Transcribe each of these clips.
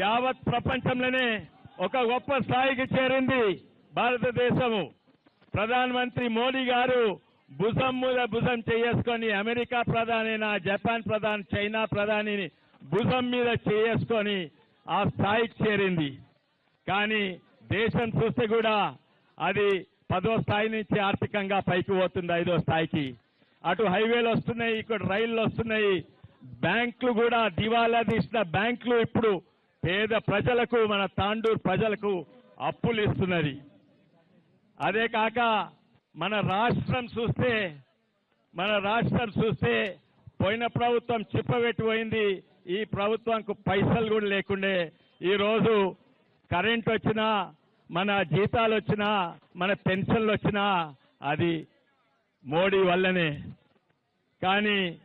యావత్ ప్రపంచంలోనే ఒక గొప్ప స్థాయికి చేరింది భారతదేశము. ప్రధానమంత్రి మోడీ గారు భుజం మీద భుజం చేసుకొని అమెరికా ప్రధానైన జపాన్ ప్రధాని చైనా ప్రధానిని భుజం మీద చేసుకొని ఆ స్థాయికి చేరింది. కానీ దేశం చూస్తే కూడా అది పదో స్థాయి నుంచి ఆర్థికంగా పైకి పోతుంది ఐదో స్థాయికి. అటు హైవేలు వస్తున్నాయి ఇక్కడ రైళ్ళు వస్తున్నాయి. బ్యాంకులు కూడా దివాలా తీసిన బ్యాంకులు ఇప్పుడు పేద ప్రజలకు మన తాండూరు ప్రజలకు అప్పులు ఇస్తున్నది. అదే కాక మన రాష్ట్రం చూస్తే మన రాష్ట్రం చూస్తే పోయిన ప్రభుత్వం చిప్పబెట్టిపోయింది. ఈ ప్రభుత్వంకు పైసలు కూడా లేకుండే. ఈరోజు కరెంట్ వచ్చినా మన జీతాలు వచ్చినా మన పెన్షన్లు వచ్చినా అది మోడీ వల్లనే. కానీ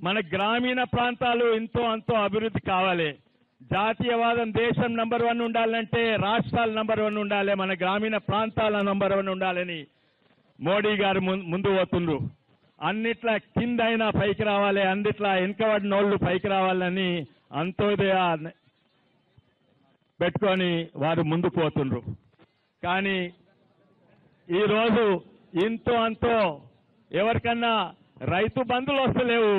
మన గ్రామీణ ప్రాంతాలు ఇంతో అంతో అభివృద్ధి కావాలి. జాతీయవాదం దేశం నంబర్ వన్ ఉండాలంటే రాష్ట్రాలు నంబర్ వన్ ఉండాలి మన గ్రామీణ ప్రాంతాల నంబర్ వన్ ఉండాలని మోడీ గారు ముందు పోతుండ్రు. అన్నిట్లా కింద అయినా పైకి రావాలి అన్నిట్లా వెనుకబడిన వాళ్ళు పైకి రావాలని అంతోదయ పెట్టుకొని వారు ముందు పోతుండ్రు. కానీ ఈరోజు ఇంతో అంతో ఎవరికన్నా రైతు బంధులు వస్తలేవు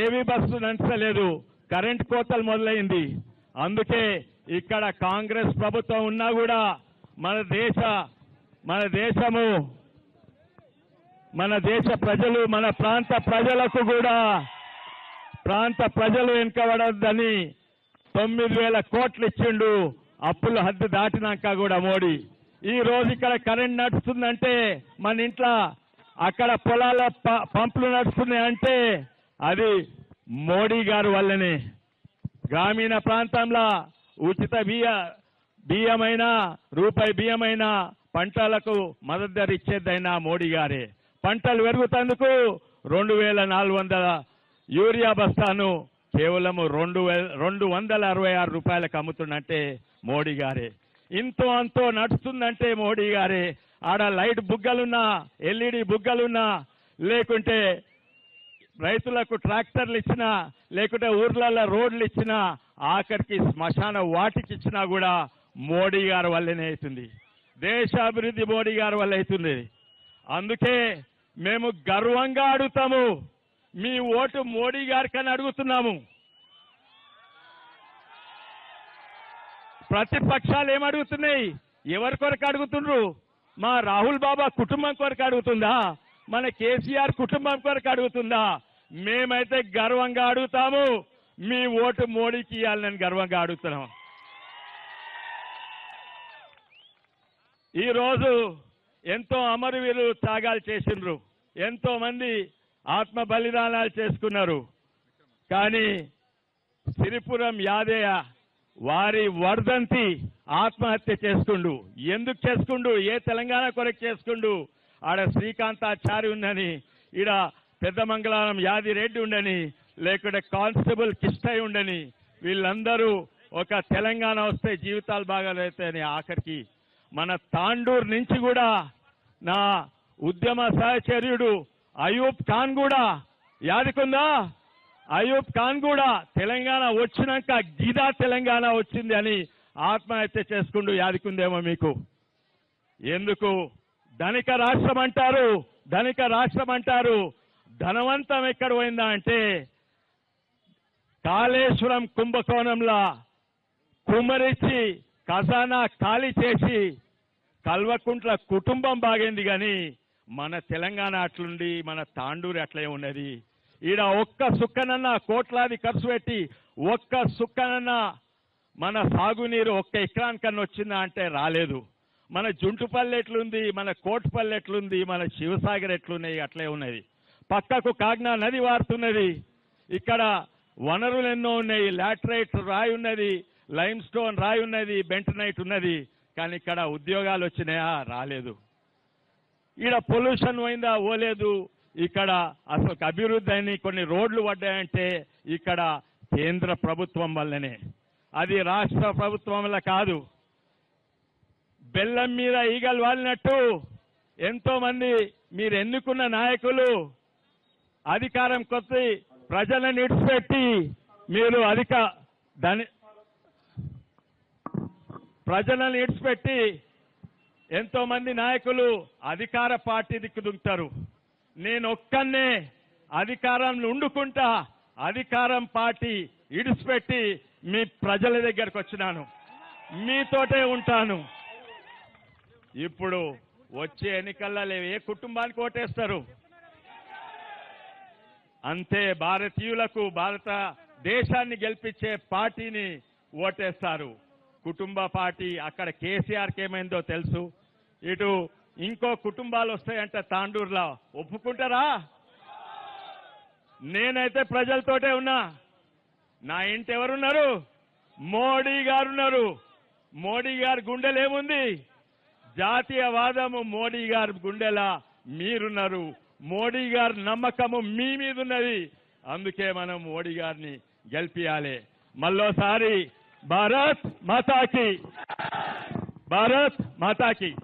ఏవి బస్సు నడచలేదు కరెంట్ కోతలు మొదలైంది. అందుకే ఇక్కడ కాంగ్రెస్ ప్రభుత్వం ఉన్నా కూడా మన దేశ మన దేశము మన దేశ ప్రజలు మన ప్రాంత ప్రజలకు కూడా ప్రాంత ప్రజలు వెనుకబడద్దని తొమ్మిది వేల కోట్లు ఇచ్చిండు అప్పులు హద్దు దాటినాక కూడా మోడీ. ఈ రోజు ఇక్కడ కరెంట్ నడుస్తుందంటే మన ఇంట్లో అక్కడ పొలాల పంపులు నడుస్తున్నాయంటే అది మోడీ గారు వల్లనే గ్రామీణ ప్రాంతంలో ఉచిత బియ్య బియ్యమైనా రూపాయి బియ్యమైనా పంటలకు మద్దతు ధర ఇచ్చేదైనా మోడీ గారే. పంటలు పెరుగుతందుకు రెండు వేల నాలుగు వందల యూరియా బస్తాను కేవలం రెండు వేల రెండు వందల అరవై ఆరు రూపాయలకు అమ్ముతుందంటే మోడీ గారే. ఇంతో అంతో నడుస్తుందంటే మోడీ గారే. ఆడ లైట్ బుగ్గలున్నా ఎల్ఈడి బుగ్గలున్నా లేకుంటే రైతులకు ట్రాక్టర్లు ఇచ్చినా లేకుంటే ఊర్లలో రోడ్లు ఇచ్చినా ఆఖరికి శ్మశాన వాటికి ఇచ్చినా కూడా మోడీ గారి వల్లనే అవుతుంది. దేశ అభివృద్ధి మోడీ గారి వల్ల అవుతుంది. అందుకే మేము గర్వంగా అడుగుతాము. మీ ఓటు మోడీ గారికని అడుగుతున్నాము. ప్రతిపక్షాలు ఏమడుగుతున్నాయి ఎవరి కొరకు అడుగుతుండ్రు? మా రాహుల్ బాబా కుటుంబం కొరకు అడుగుతుందా? మన కేసీఆర్ కుటుంబం కొరకు అడుగుతుందా? మేమైతే గర్వంగా అడుగుతాము. మీ ఓటు మోడీకి ఇవ్వాలని గర్వంగా అడుగుతున్నాం ఈ రోజు ఎంతో అమరవీరులు త్యాగాలు చేసిండ్రు. ఎంతో మంది ఆత్మ బలిదానాలు చేసుకున్నారు. కానీ సిరిపురం యాదయ్య వారి వర్ధంతి ఆత్మహత్య చేసుకుండు. ఎందుకు చేసుకుండు? ఏ తెలంగాణ కొరకు చేసుకుండు? ఆడ శ్రీకాంతాచారి ఉందని ఈడ పెద్ద మంగళారం యాది రెడ్డి ఉండని లేకుంటే కానిస్టేబుల్ కిష్టయ్య ఉండని వీళ్ళందరూ ఒక తెలంగాణ వస్తే జీవితాలు బాగాలైతాయని ఆఖరికి. మన తాండూరు నుంచి కూడా నా ఉద్యమ సహచర్యుడు అయూబ్ ఖాన్ కూడా యాదికుందా? అయూబ్ ఖాన్ కూడా తెలంగాణ వచ్చినాక గీదా తెలంగాణ వచ్చింది అని ఆత్మహత్య చేసుకుంటూ యాదికుందేమో మీకు. ఎందుకు? ధనిక రాష్ట్రం అంటారు. ధనిక రాష్ట్రం అంటారు. ధనవంతం ఎక్కడ పోయిందా అంటే కాళేశ్వరం కుంభకోణంలా కుమ్మరిచ్చి ఖజానా ఖాళీ చేసి కల్వకుంట్ల కుటుంబం బాగైంది కానీ మన తెలంగాణ అట్లుండి మన తాండూరు అట్లే ఉన్నది. ఈడ ఒక్క సుక్కనన్న కోట్లాది ఖర్చు పెట్టి ఒక్క సుక్కనన్న మన సాగునీరు ఒక్క ఎకరానికన్నా వచ్చిందా అంటే రాలేదు. మన జుంటుపల్లి ఎట్లుంది? మన కోట్పల్లె ఎట్లుంది? మన శివసాగర్ ఎట్లున్నాయి? అట్లే ఉన్నది. పక్కకు కాగ్నా నది వారుతున్నది. ఇక్కడ వనరులు ఎన్నో ఉన్నాయి. లాటరైట్ రాయి ఉన్నది. లైమ్ స్టోన్ రాయి ఉన్నది. బెంటనైట్ ఉన్నది. కానీ ఇక్కడ ఉద్యోగాలు వచ్చినాయా? రాలేదు. ఈడ పొల్యూషన్ పోయిందా? ఓలేదు ఇక్కడ అసలు అభివృద్ధి అని కొన్ని రోడ్లు పడ్డాయంటే ఇక్కడ కేంద్ర ప్రభుత్వం వల్లనే. అది రాష్ట్ర ప్రభుత్వం వల్ల కాదు. బెల్లం మీద ఈగలు వాలినట్టు ఎంతో మంది మీరు ఎన్నుకున్న నాయకులు అధికారం కొద్ది ప్రజలను ఇడిచిపెట్టి మీరు అధిక దాని ప్రజలను ఇడిచిపెట్టి ఎంతో మంది నాయకులు అధికార పార్టీ దిక్కు నేను ఒక్కనే అధికారంలో ఉండుకుంటా అధికారం పార్టీ ఇడిచిపెట్టి మీ ప్రజల దగ్గరకు వచ్చినాను. మీతోటే ఉంటాను. ఇప్పుడు వచ్చే ఎన్నికల్లో లేవు. ఏ కుటుంబానికి ఓటేస్తారు? అంతే భారతీయులకు భారత దేశాన్ని గెలిపించే పార్టీని ఓటేస్తారు. కుటుంబ పార్టీ అక్కడ కేసీఆర్కి ఏమైందో తెలుసు. ఇటు ఇంకో కుటుంబాలు వస్తాయంట తాండూరులో. ఒప్పుకుంటారా? నేనైతే ప్రజలతోటే ఉన్నా. నా ఇంటి ఎవరున్నారు? మోడీ గారు ఉన్నారు మోడీ గారు గుండెలు ఏముంది జాతీయవాదము మోడీ గారి గుండెలా మీరున్నారు. మోడీ గారి నమ్మకము మీ మీద ఉన్నది అందుకే మనం మోడీ గారిని గెలిపియాలి. మళ్ళోసారి భారత్ మాతాకి. భారత్ మాతాకి.